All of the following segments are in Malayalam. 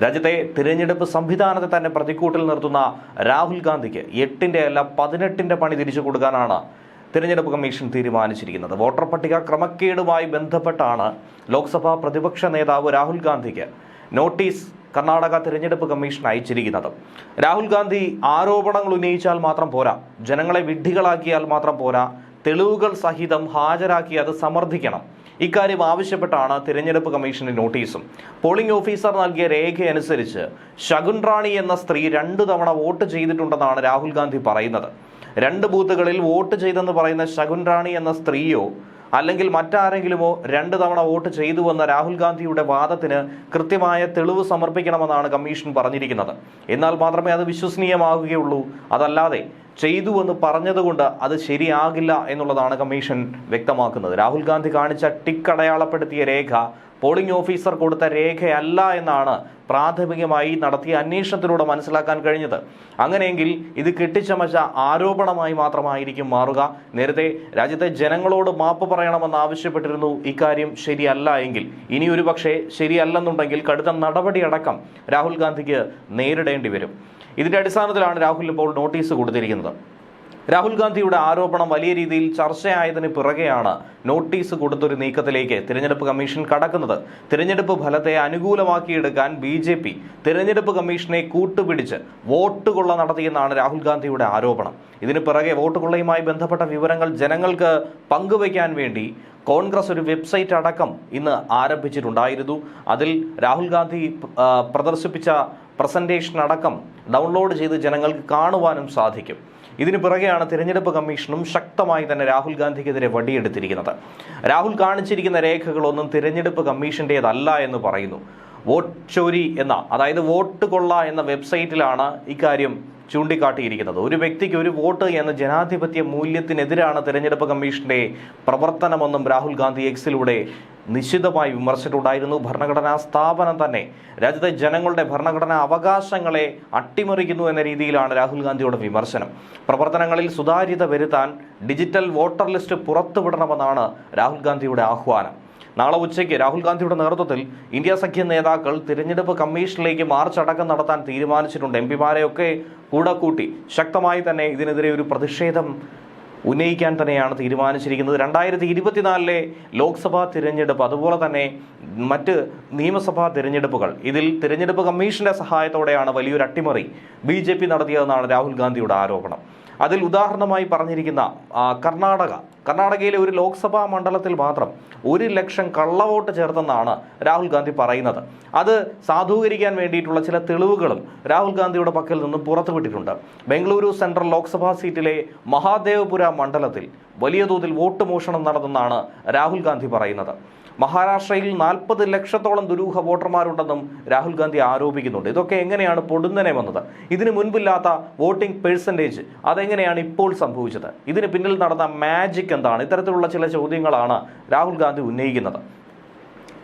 രാജ്യത്തെ തിരഞ്ഞെടുപ്പ് സംവിധാനത്തെ തന്നെ പ്രതിക്കൂട്ടിൽ നിർത്തുന്ന രാഹുൽ ഗാന്ധിക്ക് എട്ടിന്റെ അല്ല പതിനെട്ടിന്റെ പണി തിരിച്ചു കൊടുക്കാനാണ് തിരഞ്ഞെടുപ്പ് കമ്മീഷൻ തീരുമാനിച്ചിരിക്കുന്നത്. വോട്ടർ പട്ടിക ക്രമക്കേടുമായി ബന്ധപ്പെട്ടാണ് ലോക്സഭാ പ്രതിപക്ഷ നേതാവ് രാഹുൽ ഗാന്ധിക്ക് നോട്ടീസ് കർണാടക തിരഞ്ഞെടുപ്പ് കമ്മീഷൻ അയച്ചിരിക്കുന്നത്. രാഹുൽ ഗാന്ധി ആരോപണങ്ങൾ ഉന്നയിച്ചാൽ മാത്രം പോരാ ജനങ്ങളെ വിഡ്ഢികളാക്കിയാൽ മാത്രം പോരാ തെളിവുകൾ സഹിതം ഹാജരാക്കി അത് സമർത്ഥിക്കണം. ഇക്കാര്യം ആവശ്യപ്പെട്ടാണ് തിരഞ്ഞെടുപ്പ് കമ്മീഷന്റെ നോട്ടീസും. പോളിംഗ് ഓഫീസർ നൽകിയ രേഖയനുസരിച്ച് ശകുൻ റാണി എന്ന സ്ത്രീ രണ്ടു തവണ വോട്ട് ചെയ്തിട്ടുണ്ടെന്നാണ് രാഹുൽ ഗാന്ധി പറയുന്നത്. രണ്ട് ബൂത്തുകളിൽ വോട്ട് ചെയ്തെന്ന് പറയുന്ന ശകുൻ റാണി എന്ന സ്ത്രീയോ അല്ലെങ്കിൽ മറ്റാരെങ്കിലുമോ രണ്ട് തവണ വോട്ട് ചെയ്തുവെന്ന രാഹുൽ ഗാന്ധിയുടെ വാദത്തിന് കൃത്യമായ തെളിവ് സമർപ്പിക്കണമെന്നാണ് കമ്മീഷൻ പറഞ്ഞിരിക്കുന്നത്. എന്നാൽ മാത്രമേ അത് വിശ്വസനീയമാകുകയുള്ളൂ. അതല്ലാതെ ചെയ്തുവെന്ന് പറഞ്ഞതുകൊണ്ട് അത് ശരിയാകില്ല എന്നുള്ളതാണ് കമ്മീഷൻ വ്യക്തമാക്കുന്നത്. രാഹുൽ ഗാന്ധി കാണിച്ച ടിക്ക് അടയാളപ്പെടുത്തിയ രേഖ പോളിംഗ് ഓഫീസർ കൊടുത്ത രേഖയല്ല എന്നാണ് പ്രാഥമികമായി നടത്തിയ അന്വേഷണത്തിലൂടെ മനസ്സിലാക്കാൻ കഴിഞ്ഞത്. അങ്ങനെയെങ്കിൽ ഇത് കെട്ടിച്ചമച്ച ആരോപണമായി മാത്രമായിരിക്കും മാറുക. നേരത്തെ രാജ്യത്തെ ജനങ്ങളോട് മാപ്പ് പറയണമെന്ന് ആവശ്യപ്പെട്ടിരുന്നു. ഇക്കാര്യം ശരിയല്ല എങ്കിൽ. ഇനി ഒരു പക്ഷേ ശരിയല്ലെന്നുണ്ടെങ്കിൽ കടുത്ത നടപടിയടക്കം രാഹുൽ ഗാന്ധിക്ക് നേരിടേണ്ടി വരും. ഇതിന്റെ അടിസ്ഥാനത്തിലാണ് രാഹുൽ ഇപ്പോൾ നോട്ടീസ് കൊടുത്തിരിക്കുന്നത്. രാഹുൽ ഗാന്ധിയുടെ ആരോപണം വലിയ രീതിയിൽ ചർച്ചയായതിന് പിറകെയാണ് നോട്ടീസ് കൊടുത്തൊരു നീക്കത്തിലേക്ക് തിരഞ്ഞെടുപ്പ് കമ്മീഷൻ കടക്കുന്നത്. തിരഞ്ഞെടുപ്പ് ഫലത്തെ അനുകൂലമാക്കിയെടുക്കാൻ ബി ജെ പി തിരഞ്ഞെടുപ്പ് കമ്മീഷനെ കൂട്ടുപിടിച്ച് വോട്ട് കൊള്ള നടത്തിയെന്നാണ് രാഹുൽ ഗാന്ധിയുടെ ആരോപണം. ഇതിന് പിറകെ വോട്ട് കൊള്ളയുമായി ബന്ധപ്പെട്ട വിവരങ്ങൾ ജനങ്ങൾക്ക് പങ്കുവയ്ക്കാൻ വേണ്ടി കോൺഗ്രസ് ഒരു വെബ്സൈറ്റ് അടക്കം ഇന്ന് ആരംഭിച്ചിട്ടുണ്ടായിരുന്നു. അതിൽ രാഹുൽ ഗാന്ധി പ്രദർശിപ്പിച്ച പ്രസന്റേഷൻ അടക്കം ഡൗൺലോഡ് ചെയ്ത് ജനങ്ങൾക്ക് കാണുവാനും സാധിക്കും. ഇതിനു പിറകെയാണ് തിരഞ്ഞെടുപ്പ് കമ്മീഷനും ശക്തമായി തന്നെ രാഹുൽ ഗാന്ധിക്കെതിരെ വടിയെടുത്തിരിക്കുന്നത്. രാഹുൽ കാണിച്ചിരിക്കുന്ന രേഖകളൊന്നും തിരഞ്ഞെടുപ്പ് കമ്മീഷന്റേതല്ല എന്ന് പറയുന്നു. വോട്ട് ചോരി എന്ന അതായത് വോട്ട് കൊള്ള എന്ന വെബ്സൈറ്റിലാണ് ഇക്കാര്യം ചൂണ്ടിക്കാട്ടിയിരിക്കുന്നത്. ഒരു വ്യക്തിക്ക് ഒരു വോട്ട് എന്ന ജനാധിപത്യ മൂല്യത്തിനെതിരാണ് തെരഞ്ഞെടുപ്പ് കമ്മീഷന്റെ പ്രവർത്തനമെന്നും രാഹുൽ ഗാന്ധി എക്സിലൂടെ നിശിതമായി വിമർശിച്ചിട്ടുണ്ടായിരുന്നു. ഭരണഘടനാ സ്ഥാപനം തന്നെ രാജ്യത്തെ ജനങ്ങളുടെ ഭരണഘടനാ അവകാശങ്ങളെ അട്ടിമറിക്കുന്നു എന്ന രീതിയിലാണ് രാഹുൽ ഗാന്ധിയുടെ വിമർശനം. പ്രവർത്തനങ്ങളിൽ സുതാര്യത വരുത്താൻ ഡിജിറ്റൽ വോട്ടർ ലിസ്റ്റ് പുറത്തുവിടണമെന്നാണ് രാഹുൽ ഗാന്ധിയുടെ ആഹ്വാനം. നാളെ ഉച്ചയ്ക്ക് രാഹുൽ ഗാന്ധിയുടെ നേതൃത്വത്തിൽ ഇന്ത്യ സഖ്യ നേതാക്കൾ തിരഞ്ഞെടുപ്പ് കമ്മീഷനിലേക്ക് മാർച്ച് അടക്കം നടത്താൻ തീരുമാനിച്ചിട്ടുണ്ട്. എം പിമാരെയൊക്കെ കൂടെ കൂട്ടി ശക്തമായി തന്നെ ഇതിനെതിരെ ഒരു പ്രതിഷേധം ഉന്നയിക്കാൻ തന്നെയാണ് തീരുമാനിച്ചിരിക്കുന്നത്. രണ്ടായിരത്തി ഇരുപത്തിനാലിലെ ലോക്സഭാ തിരഞ്ഞെടുപ്പ് അതുപോലെ തന്നെ മറ്റ് നിയമസഭാ തിരഞ്ഞെടുപ്പുകൾ. ഇതിൽ തിരഞ്ഞെടുപ്പ് കമ്മീഷന്റെ സഹായത്തോടെയാണ് വലിയൊരു അട്ടിമറി ബി നടത്തിയതെന്നാണ് രാഹുൽ ഗാന്ധിയുടെ ആരോപണം. അതിൽ ഉദാഹരണമായി പറഞ്ഞിരിക്കുന്ന കർണാടക. കർണാടകയിലെ ഒരു ലോക്സഭാ മണ്ഡലത്തിൽ മാത്രം ഒരു ലക്ഷം കള്ളവോട്ട് ചേർത്തെന്നാണ് രാഹുൽ ഗാന്ധി പറയുന്നത്. അത് സാധൂകരിക്കാൻ വേണ്ടിയിട്ടുള്ള ചില തെളിവുകളും രാഹുൽ ഗാന്ധിയുടെ പക്കൽ നിന്നും പുറത്തുവിട്ടിട്ടുണ്ട്. ബംഗളൂരു സെൻട്രൽ ലോക്സഭാ സീറ്റിലെ മഹാദേവപുര മണ്ഡലത്തിൽ വലിയ തോതിൽ വോട്ട് മോഷണം നടന്നെന്നാണ് രാഹുൽ ഗാന്ധി പറയുന്നത്. മഹാരാഷ്ട്രയിൽ നാൽപ്പത് ലക്ഷത്തോളം ദുരൂഹ വോട്ടർമാരുണ്ടെന്നും രാഹുൽ ഗാന്ധി ആരോപിക്കുന്നുണ്ട്. ഇതൊക്കെ എങ്ങനെയാണ് പൊടുന്നനെ വന്നത്? ഇതിന് മുൻപില്ലാത്ത വോട്ടിംഗ് പെർസെന്റേജ് അതെങ്ങനെയാണ് ഇപ്പോൾ സംഭവിച്ചത്? ഇതിന് പിന്നിൽ നടന്ന മാജിക് എന്താണ്? ഇത്തരത്തിലുള്ള ചില ചോദ്യങ്ങളാണ് രാഹുൽ ഗാന്ധി ഉന്നയിക്കുന്നത്.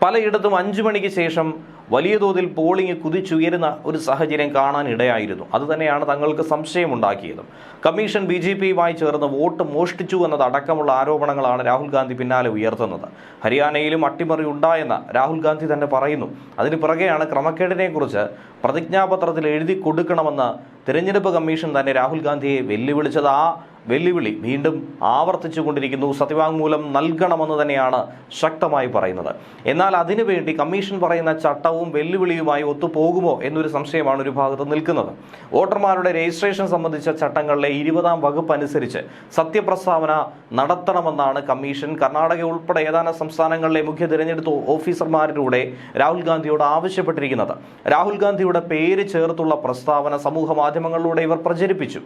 പലയിടത്തും അഞ്ചു മണിക്ക് ശേഷം വലിയ തോതിൽ പോളിംഗ് കുതിച്ചുയരുന്ന ഒരു സാഹചര്യം കാണാൻ ഇടയായിരുന്നു അതുതന്നെയാണ് തങ്ങൾക്ക് സംശയമുണ്ടാക്കിയത്. കമ്മീഷൻ ബി ജെ പിയുമായി ചേർന്ന് വോട്ട് മോഷ്ടിച്ചു എന്നതടക്കമുള്ള ആരോപണങ്ങളാണ് രാഹുൽ ഗാന്ധി പിന്നാലെ ഉയർത്തുന്നത്. ഹരിയാനയിലും അട്ടിമറി ഉണ്ടായെന്ന് രാഹുൽ ഗാന്ധി തന്നെ പറയുന്നു. അതിന് പിറകെയാണ് ക്രമക്കേടിനെക്കുറിച്ച് പ്രതിജ്ഞാപത്രത്തിൽ എഴുതി കൊടുക്കണമെന്ന് തിരഞ്ഞെടുപ്പ് കമ്മീഷൻ തന്നെ രാഹുൽ ഗാന്ധിയെ വെല്ലുവിളിച്ചത്. ആ വെല്ലുവിളി വീണ്ടും ആവർത്തിച്ചു കൊണ്ടിരിക്കുന്നു സത്യവാങ്മൂലം നൽകണമെന്ന് തന്നെയാണ് ശക്തമായി പറയുന്നത്. എന്നാൽ അതിനുവേണ്ടി കമ്മീഷൻ പറയുന്ന ചട്ടവും വെല്ലുവിളിയുമായി ഒത്തുപോകുമോ എന്നൊരു സംശയമാണ് ഒരു ഭാഗത്ത് നിൽക്കുന്നത്. വോട്ടർമാരുടെ രജിസ്ട്രേഷൻ സംബന്ധിച്ച ചട്ടങ്ങളിലെ ഇരുപതാം വകുപ്പ് അനുസരിച്ച് സത്യപ്രസ്താവന നടത്തണമെന്നാണ് കമ്മീഷൻ. കർണാടക ഉൾപ്പെടെ ഏതാനും സംസ്ഥാനങ്ങളിലെ മുഖ്യ തിരഞ്ഞെടുപ്പ് ഓഫീസർമാരിലൂടെ രാഹുൽ ഗാന്ധിയോട് ആവശ്യപ്പെട്ടിരിക്കുന്നത്. രാഹുൽ ഗാന്ധിയുടെ പേര് ചേർത്തുള്ള പ്രസ്താവന സമൂഹ മാധ്യമങ്ങളിലൂടെ ഇവർ പ്രചരിപ്പിച്ചു.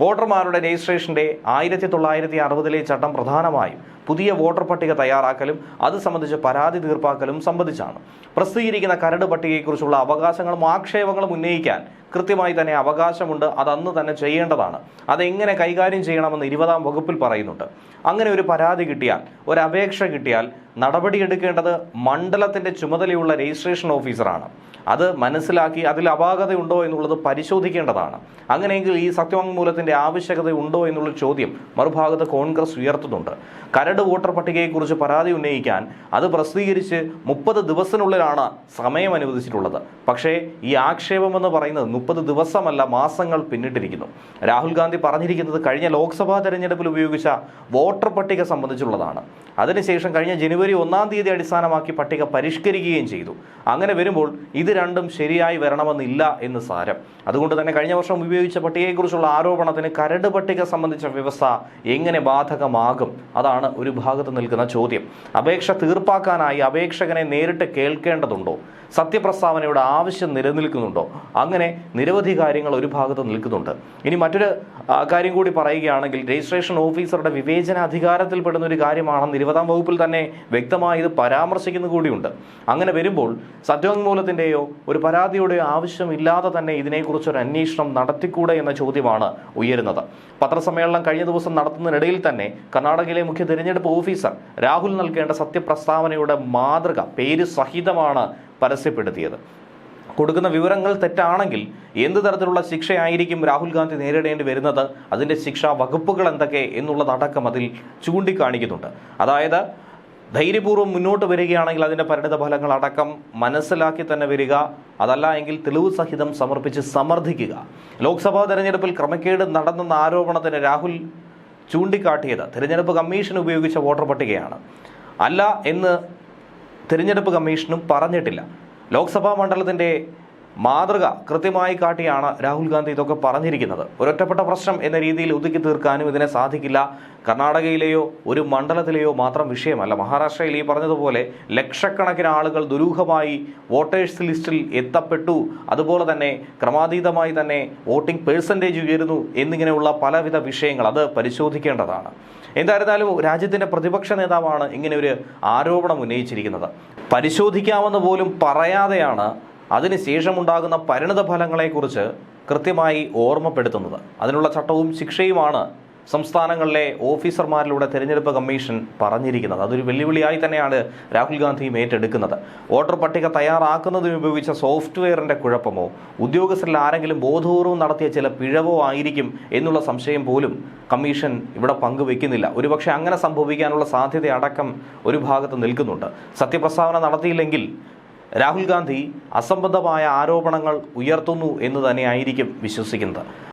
വോട്ടർമാരുടെ രജിസ്ട്രേഷന്റെ ആയിരത്തി തൊള്ളായിരത്തി അറുപതിലെ ചട്ടം പ്രധാനമായും പുതിയ വോട്ടർ പട്ടിക തയ്യാറാക്കലും അത് സംബന്ധിച്ച് പരാതി തീർപ്പാക്കലും സംബന്ധിച്ചാണ്. പ്രസിദ്ധീകരിക്കുന്ന കരട് പട്ടികയെക്കുറിച്ചുള്ള അവകാശങ്ങളും ആക്ഷേപങ്ങളും ഉന്നയിക്കാൻ കൃത്യമായി തന്നെ അവകാശമുണ്ട്. അത് അന്ന് തന്നെ ചെയ്യേണ്ടതാണ്. അതെങ്ങനെ കൈകാര്യം ചെയ്യണമെന്ന് ഇരുപതാം വകുപ്പിൽ പറയുന്നുണ്ട്. അങ്ങനെ ഒരു പരാതി കിട്ടിയാൽ ഒരു അപേക്ഷ കിട്ടിയാൽ നടപടിയെടുക്കേണ്ടത് മണ്ഡലത്തിന്റെ ചുമതലയുള്ള രജിസ്ട്രേഷൻ ഓഫീസറാണ്. അത് മനസ്സിലാക്കി അതിൽ അപാകതയുണ്ടോ എന്നുള്ളത് പരിശോധിക്കേണ്ടതാണ്. അങ്ങനെയെങ്കിൽ ഈ സത്യവാങ്മൂലത്തിന്റെ ആവശ്യകത ഉണ്ടോ എന്നുള്ള ചോദ്യം മറുഭാഗത്ത് കോൺഗ്രസ് ഉയർത്തുന്നുണ്ട്. കരട് വോട്ടർ പട്ടികയെക്കുറിച്ച് പരാതി ഉന്നയിക്കാൻ അത് പ്രസിദ്ധീകരിച്ച് മുപ്പത് ദിവസത്തിനുള്ളിലാണ് സമയം അനുവദിച്ചിട്ടുള്ളത്. പക്ഷേ ഈ ആക്ഷേപം എന്ന് പറയുന്നത് മുപ്പത് ദിവസമല്ല മാസങ്ങൾ പിന്നിട്ടിരിക്കുന്നു. രാഹുൽ ഗാന്ധി പറഞ്ഞിരിക്കുന്നത് കഴിഞ്ഞ ലോക്സഭാ തെരഞ്ഞെടുപ്പിൽ ഉപയോഗിച്ച വോട്ടർ പട്ടിക സംബന്ധിച്ചുള്ളതാണ്. അതിനുശേഷം കഴിഞ്ഞ ജനുവരി ഒന്നാം തീയതി അടിസ്ഥാനമാക്കി പട്ടിക പരിഷ്കരിക്കുകയും ചെയ്തു. അങ്ങനെ വരുമ്പോൾ ഇത് രണ്ടും ശരിയായി വരണമെന്നില്ല എന്ന് സാരം. അതുകൊണ്ട് തന്നെ കഴിഞ്ഞ വർഷം ഉപയോഗിച്ച പട്ടികയെക്കുറിച്ചുള്ള ആരോപണത്തിന് കരട് പട്ടിക സംബന്ധിച്ച വ്യവസ്ഥ എങ്ങനെ ബാധകമാകും? അതാണ് ഒരു ഭാഗത്ത് നിൽക്കുന്ന ചോദ്യം. അപേക്ഷ തീർപ്പാക്കാനായി അപേക്ഷകനെ നേരിട്ട് കേൾക്കേണ്ടതുണ്ടോ? സത്യപ്രസ്താവനയുടെ ആവശ്യം നിലനിൽക്കുന്നുണ്ടോ? അങ്ങനെ നിരവധി കാര്യങ്ങൾ ഒരു ഭാഗത്ത് നിൽക്കുന്നുണ്ട്. ഇനി മറ്റൊരു കാര്യം കൂടി പറയുകയാണെങ്കിൽ രജിസ്ട്രേഷൻ ഓഫീസറുടെ വിവേചന അധികാരത്തിൽപ്പെടുന്ന ഒരു കാര്യമാണെന്ന് ഇരുപതാം വകുപ്പിൽ തന്നെ വ്യക്തമായി ഇത് പരാമർശിക്കുന്നു കൂടിയുണ്ട്. അങ്ങനെ വരുമ്പോൾ സത്യോന്മൂലത്തിന്റെയോ ഒരു പരാതിയുടെയോ ആവശ്യമില്ലാതെ തന്നെ ഇതിനെക്കുറിച്ച് ഒരു അന്വേഷണം നടത്തിക്കൂടെ എന്ന ചോദ്യമാണ് ഉയരുന്നത്. പത്രസമ്മേളനം കഴിഞ്ഞ ദിവസം നടത്തുന്നതിനിടയിൽ തന്നെ കർണാടകയിലെ മുഖ്യ തിരഞ്ഞെടുപ്പ് ഓഫീസർ രാഹുൽ നൽകേണ്ട സത്യപ്രസ്താവനയുടെ മാതൃക പേര് സഹിതമാണ് പരസ്യപ്പെടുത്തിയത്. കൊടുക്കുന്ന വിവരങ്ങൾ തെറ്റാണെങ്കിൽ എന്ത് തരത്തിലുള്ള ശിക്ഷയായിരിക്കും രാഹുൽ ഗാന്ധി നേരിടേണ്ടി വരുന്നത്? അതിന്റെ ശിക്ഷാ വകുപ്പുകൾ എന്തൊക്കെ എന്നുള്ളതടക്കം അതിൽ ചൂണ്ടിക്കാണിക്കുന്നുണ്ട്. അതായത് ധൈര്യപൂർവം മുന്നോട്ട് വരികയാണെങ്കിൽ അതിന്റെ പരിണിത ഫലങ്ങൾ അടക്കം മനസ്സിലാക്കി തന്നെ വരിക അതല്ല എങ്കിൽ തെളിവ് സഹിതം സമർപ്പിച്ച് സമർത്ഥിക്കുക. ലോക്സഭാ തെരഞ്ഞെടുപ്പിൽ ക്രമക്കേട് നടന്നെന്ന ആരോപണത്തിന് രാഹുൽ ചൂണ്ടിക്കാട്ടിയത്. തിരഞ്ഞെടുപ്പ് കമ്മീഷൻ ഉപയോഗിച്ച വോട്ടർ പട്ടികയാണ്. അല്ല എന്ന് തിരഞ്ഞെടുപ്പ് കമ്മീഷനും പറഞ്ഞിട്ടില്ല. ലോക്സഭാ മണ്ഡലത്തിന്റെ മാതൃക കൃത്യമായി കാട്ടിയാണ് രാഹുൽ ഗാന്ധി ഇതൊക്കെ പറഞ്ഞിരിക്കുന്നത്. ഒരൊറ്റപ്പെട്ട പ്രശ്നം എന്ന രീതിയിൽ ഒതുക്കി തീർക്കാനും ഇതിനെ സാധിക്കില്ല. കർണാടകയിലെയോ ഒരു മണ്ഡലത്തിലെയോ മാത്രം വിഷയമല്ല. മഹാരാഷ്ട്രയിൽ ഈ പറഞ്ഞതുപോലെ ലക്ഷക്കണക്കിന് ആളുകൾ ദുരൂഹമായി വോട്ടേഴ്സ് ലിസ്റ്റിൽ എത്തപ്പെട്ടു. അതുപോലെ തന്നെ ക്രമാതീതമായി തന്നെ വോട്ടിംഗ് പേഴ്സന്റേജ് ഉയരുന്നു എന്നിങ്ങനെയുള്ള പലവിധ വിഷയങ്ങൾ അത് പരിശോധിക്കേണ്ടതാണ്. എന്തായിരുന്നാലും രാജ്യത്തിന്റെ പ്രതിപക്ഷ നേതാവാണ് ഇങ്ങനെ ഒരു ആരോപണം ഉന്നയിച്ചിരിക്കുന്നത്. പരിശോധിക്കാമെന്ന് പോലും പറയാതെയാണ് അതിനുശേഷമുണ്ടാകുന്ന പരിണിത ഫലങ്ങളെക്കുറിച്ച് കൃത്യമായി ഓർമ്മപ്പെടുത്തുന്നത്. അതിനുള്ള ചട്ടവും ശിക്ഷയുമാണ് സംസ്ഥാനങ്ങളിലെ ഓഫീസർമാരിലൂടെ തെരഞ്ഞെടുപ്പ് കമ്മീഷൻ പറഞ്ഞിരിക്കുന്നത്. അതൊരു വെല്ലുവിളിയായി തന്നെയാണ് രാഹുൽ ഗാന്ധിയും ഏറ്റെടുക്കുന്നത്. വോട്ടർ പട്ടിക തയ്യാറാക്കുന്നതിന് ഉപയോഗിച്ച സോഫ്റ്റ്വെയറിന്റെ കുഴപ്പമോ? ഉദ്യോഗസ്ഥരിൽ ആരെങ്കിലും ബോധപൂർവം നടത്തിയ ചില പിഴവോ ആയിരിക്കും എന്നുള്ള സംശയം പോലും കമ്മീഷൻ ഇവിടെ പങ്കുവെക്കുന്നില്ല ഒരുപക്ഷെ അങ്ങനെ സംഭവിക്കാനുള്ള സാധ്യത അടക്കം ഒരു ഭാഗത്ത് നിൽക്കുന്നുണ്ട്. സത്യപ്രസ്താവന നടത്തിയില്ലെങ്കിൽ രാഹുൽ ഗാന്ധി അസംബന്ധമായ ആരോപണങ്ങൾ ഉയർത്തുന്നു എന്ന് തന്നെയായിരിക്കും വിശ്വസിക്കുന്നത്.